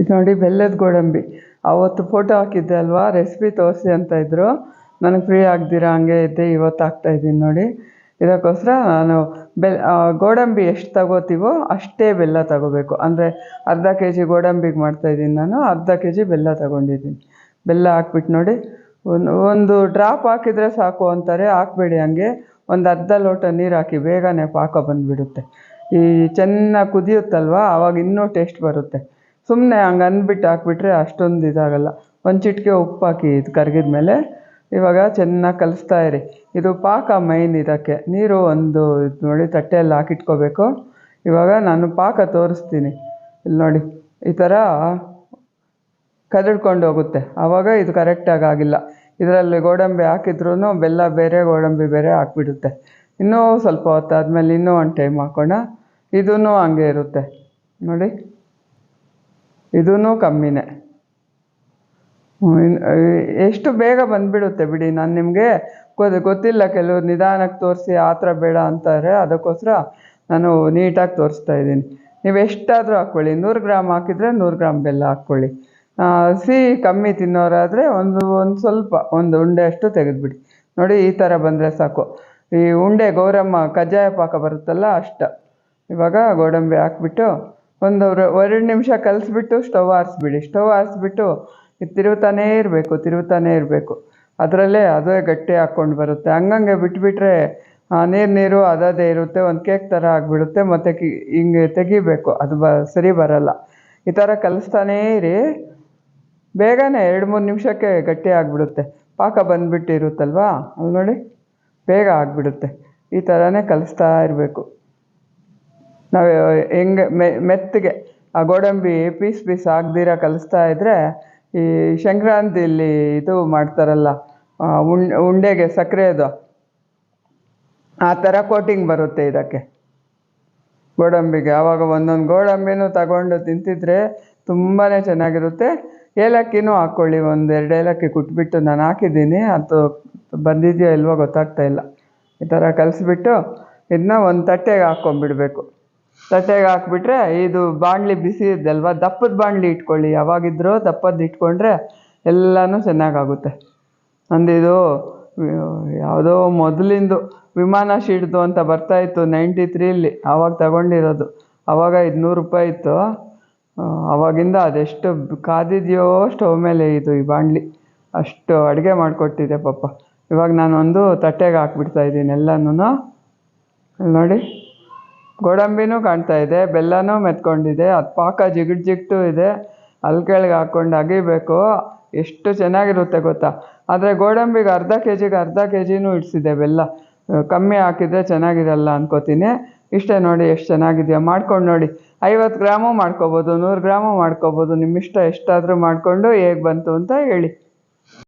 ಇದು ನೋಡಿ ಬೆಲ್ಲದ ಗೋಡಂಬಿ. ಅವತ್ತು ಫೋಟೋ ಹಾಕಿದ್ದೆ ಅಲ್ವಾ? ರೆಸಿಪಿ ತೋರಿಸಿ ಅಂತ ಇದ್ದರು ನನಗೆ ಫ್ರೀ ಆಗ್ದಿರಾ? ಹಂಗೆ ಇದ್ದೆ, ಇವತ್ತು ಹಾಕ್ತಾ ಇದ್ದೀನಿ ನೋಡಿ. ಇದಕ್ಕೋಸ್ಕರ ನಾನು ಬೆಲ್ ಗೋಡಂಬಿ ಎಷ್ಟು ತಗೋತೀವೋ ಅಷ್ಟೇ ಬೆಲ್ಲ ತಗೋಬೇಕು. ಅಂದರೆ ಅರ್ಧ ಕೆ ಜಿ ಗೋಡಂಬಿಗೆ ಮಾಡ್ತಾಯಿದ್ದೀನಿ ನಾನು, ಅರ್ಧ ಕೆ ಜಿ ಬೆಲ್ಲ ತಗೊಂಡಿದ್ದೀನಿ. ಬೆಲ್ಲ ಹಾಕ್ಬಿಟ್ಟು ನೋಡಿ. ಒಂದು ಒಂದು ಡ್ರಾಪ್ ಹಾಕಿದರೆ ಸಾಕು ಅಂತಾರೆ, ಹಾಕ್ಬೇಡಿ ಹಂಗೆ. ಒಂದು ಅರ್ಧ ಲೋಟ ನೀರು ಹಾಕಿ ಬೇಗನೆ ಪಾಕ ಬಂದುಬಿಡುತ್ತೆ. ಈ ಚೆನ್ನಾಗಿ ಕುದಿಯುತ್ತಲ್ವ? ಆವಾಗ ಇನ್ನೂ ಟೇಸ್ಟ್ ಬರುತ್ತೆ. ಸುಮ್ಮನೆ ಹಂಗೆ ಅಂದ್ಬಿಟ್ಟು ಹಾಕ್ಬಿಟ್ರೆ ಅಷ್ಟೊಂದು ಇದಾಗಲ್ಲ. ಒಂದು ಚಿಟಿಕೆ ಉಪ್ಪು ಹಾಕಿ ಇದು ಕರಗಿದ ಮೇಲೆ ಇವಾಗ ಚೆನ್ನಾಗಿ ಕಲಿಸ್ತಾ ಇರಿ. ಇದು ಪಾಕ ಮೈನ್ ಇದಕ್ಕೆ. ನೀರು ಒಂದು ಇದು ನೋಡಿ ತಟ್ಟೆಯಲ್ಲಿ ಹಾಕಿಟ್ಕೋಬೇಕು. ಇವಾಗ ನಾನು ಪಾಕ ತೋರಿಸ್ತೀನಿ. ಇಲ್ಲಿ ನೋಡಿ, ಈ ಥರ ಕದಡ್ಕೊಂಡು ಹೋಗುತ್ತೆ. ಆವಾಗ ಇದು ಕರೆಕ್ಟಾಗಿ ಆಗಿಲ್ಲ. ಇದರಲ್ಲಿ ಗೋಡಂಬಿ ಹಾಕಿದ್ರೂ ಬೆಲ್ಲ ಬೇರೆ, ಗೋಡಂಬಿ ಬೇರೆ ಹಾಕ್ಬಿಡುತ್ತೆ. ಇನ್ನೂ ಸ್ವಲ್ಪ ಹೊತ್ತಾದ್ಮೇಲೆ ಇನ್ನೂ ಒಂದು ಟೈಮ್ ಹಾಕೋಣ. ಇದೂ ಹಂಗೆ ಇರುತ್ತೆ. ನೋಡಿ. ಇದೂ ಕಮ್ಮಿನೇ. ಎಷ್ಟು ಬೇಗ ಬಂದುಬಿಡುತ್ತೆ ಬಿಡಿ. ನಾನು ನಿಮಗೆ ಗೊತ್ತಿಲ್ಲ, ಕೆಲವ್ರು ನಿಧಾನಕ್ಕೆ ತೋರಿಸಿ ಆ ಥರ ಬೇಡ ಅಂತಾರೆ. ಅದಕ್ಕೋಸ್ಕರ ನಾನು ನೀಟಾಗಿ ತೋರಿಸ್ತಾ ಇದ್ದೀನಿ. ನೀವು ಎಷ್ಟಾದರೂ ಹಾಕ್ಕೊಳ್ಳಿ. ನೂರು ಗ್ರಾಮ್ ಹಾಕಿದರೆ ನೂರು ಗ್ರಾಮ್ ಬೆಲ್ಲ ಹಾಕ್ಕೊಳ್ಳಿ. ಸಿಹಿ ಕಮ್ಮಿ ತಿನ್ನೋರಾದರೆ ಒಂದು ಒಂದು ಸ್ವಲ್ಪ, ಒಂದು ಉಂಡೆ ಅಷ್ಟು ತೆಗೆದುಬಿಡಿ. ನೋಡಿ, ಈ ಥರ ಬಂದರೆ ಸಾಕು. ಈ ಉಂಡೆ ಗೌರಮ್ಮ ಕಜ್ಜಾಯ ಪಾಕ ಬರುತ್ತಲ್ಲ ಅಷ್ಟ. ಇವಾಗ ಗೋಡಂಬಿ ಹಾಕ್ಬಿಟ್ಟು ಒಂದು ಎರಡು ನಿಮಿಷ ಕಲಿಸ್ಬಿಟ್ಟು ಸ್ಟವ್ ಆರಿಸ್ಬಿಡಿ. ಸ್ಟವ್ ಆರಿಸ್ಬಿಟ್ಟು ತಿರುವುತ್ತಾನೇ ಇರಬೇಕು ತಿರುವುತ್ತಾನೇ ಇರಬೇಕು. ಅದರಲ್ಲೇ ಅದೇ ಗಟ್ಟಿ ಹಾಕ್ಕೊಂಡು ಬರುತ್ತೆ. ಹಂಗಂಗೆ ಬಿಟ್ಬಿಟ್ರೆ ನೀರು ನೀರು ಅದೇ ಇರುತ್ತೆ, ಒಂದು ಕೇಕ್ ಥರ ಆಗಿಬಿಡುತ್ತೆ, ಮತ್ತು ಕಿ, ಹಿಂಗೆ ತೆಗಿಬೇಕು. ಅದು ಬ, ಸರಿ ಬರಲ್ಲ. ಈ ಥರ ಕಲಿಸ್ತಾನೇ ಇರಿ. ಬೇಗನೆ ಎರಡು ಮೂರು ನಿಮಿಷಕ್ಕೆ ಗಟ್ಟಿ ಆಗಿಬಿಡುತ್ತೆ. ಪಾಕ ಬಂದ್ಬಿಟ್ಟಿರುತ್ತಲ್ವಾ? ಅಲ್ಲಿ ನೋಡಿ ಬೇಗ ಆಗಿಬಿಡುತ್ತೆ. ಈ ಥರನೇ ಕಲಿಸ್ತಾ ಇರಬೇಕು. ನಾವು ಹೆಂಗೆ ಮೆತ್ತಗೆ, ಆ ಗೋಡಂಬಿ ಪೀಸ್ ಪೀಸ್ ಆಗದಿರ ಕಲಿಸ್ತಾ ಇದ್ದರೆ ಈ ಸಂಕ್ರಾಂತಿಲಿ ಇದು ಮಾಡ್ತಾರಲ್ಲ ಉಂಡೆಗೆ ಉಂಡ್ ಉಂಡೆಗೆ ಸಕ್ಕರೆದು ಆ ಥರ ಕೋಟಿಂಗ್ ಬರುತ್ತೆ ಇದಕ್ಕೆ. ಗೋಡಂಬಿಗೆ ಆವಾಗ ಒಂದೊಂದು ಗೋಡಂಬಿನೂ ತಗೊಂಡು ತಿಂತಿದ್ರೆ ತುಂಬಾ ಚೆನ್ನಾಗಿರುತ್ತೆ. ಏಲಕ್ಕಿನೂ ಹಾಕ್ಕೊಳ್ಳಿ ಒಂದು ಎರಡು ಏಲಕ್ಕಿ ಕುಟ್ಬಿಟ್ಟು ನಾನು ಹಾಕಿದ್ದೀನಿ, ಅದು ಬಂದಿದೆಯೋ ಇಲ್ವೋ ಗೊತ್ತಾಗ್ತಾ ಇಲ್ಲ. ಈ ಥರ ಕಲಿಸ್ಬಿಟ್ಟು ಇದನ್ನ ಒಂದು ತಟ್ಟೆಗೆ ಹಾಕ್ಕೊಂಬಿಡ್ಬೇಕು ತಟ್ಟೆಗೆ ಹಾಕ್ಬಿಟ್ರೆ ಇದು ಬಾಣಲಿ ಬಿಸಿ ಇದ್ದಲ್ವ ದಪ್ಪದ ಬಾಣಲಿ ಇಟ್ಕೊಳ್ಳಿ. ಯಾವಾಗಿದ್ರೂ ದಪ್ಪದ್ದು ಇಟ್ಕೊಂಡ್ರೆ ಎಲ್ಲನೂ ಚೆನ್ನಾಗಾಗುತ್ತೆ. ನಂದಿದು ಯಾವುದೋ ಮೊದಲಿಂದು ವಿಮಾನ ಶೀಟ್ದು ಅಂತ ಬರ್ತಾಯಿತ್ತು ನೈಂಟಿ ತ್ರೀಲಿ ಆವಾಗ ತಗೊಂಡಿರೋದು. ಆವಾಗ ಇದು ನೂರು ರೂಪಾಯಿ ಇತ್ತು. ಆವಾಗಿಂದ ಅದೆಷ್ಟು ಕಾದಿದೆಯೋ ಸ್ಟವ್ ಮೇಲೆ ಇದು ಈ ಬಾಣಲಿ. ಅಷ್ಟು ಅಡುಗೆ ಮಾಡಿಕೊಟ್ಟಿದೆ ಪಾಪ. ಇವಾಗ ಒಂದು ತಟ್ಟೆಗೆ ಹಾಕ್ಬಿಡ್ತಾ ಇದ್ದೀನಿ ಎಲ್ಲನೂ ನೋಡಿ. ಗೋಡಂಬಿನೂ ಕಾಣ್ತಾ ಇದೆ, ಬೆಲ್ಲನೂ ಮೆತ್ಕೊಂಡಿದೆ, ಅದು ಪಾಕ ಜಿಗಿಟ್ ಜಿಗಟು ಇದೆ ಅಲ್ಲಿ ಕೆಳಗೆ ಹಾಕೊಂಡು ಅಗಿಬೇಕು, ಎಷ್ಟು ಚೆನ್ನಾಗಿರುತ್ತೆ ಗೊತ್ತಾ? ಆದರೆ ಗೋಡಂಬಿಗೆ ಅರ್ಧ ಕೆ ಜಿಗೆ ಅರ್ಧ ಕೆ ಜಿನೂ ಇಡಿಸಿದೆ ಬೆಲ್ಲ. ಕಮ್ಮಿ ಹಾಕಿದರೆ ಚೆನ್ನಾಗಿರಲ್ಲ ಅನ್ಕೋತೀನಿ. ಇಷ್ಟೇ ನೋಡಿ ಎಷ್ಟು ಚೆನ್ನಾಗಿದೆಯಾ? ಮಾಡ್ಕೊಂಡು ನೋಡಿ. ಐವತ್ತು ಗ್ರಾಮು ಮಾಡ್ಕೋಬೋದು, ನೂರು ಗ್ರಾಮು ಮಾಡ್ಕೋಬೋದು ನಿಮ್ಮ ಇಷ್ಟ ಎಷ್ಟಾದರೂ ಮಾಡಿಕೊಂಡು ಹೇಗೆ ಬಂತು ಅಂತ ಹೇಳಿ.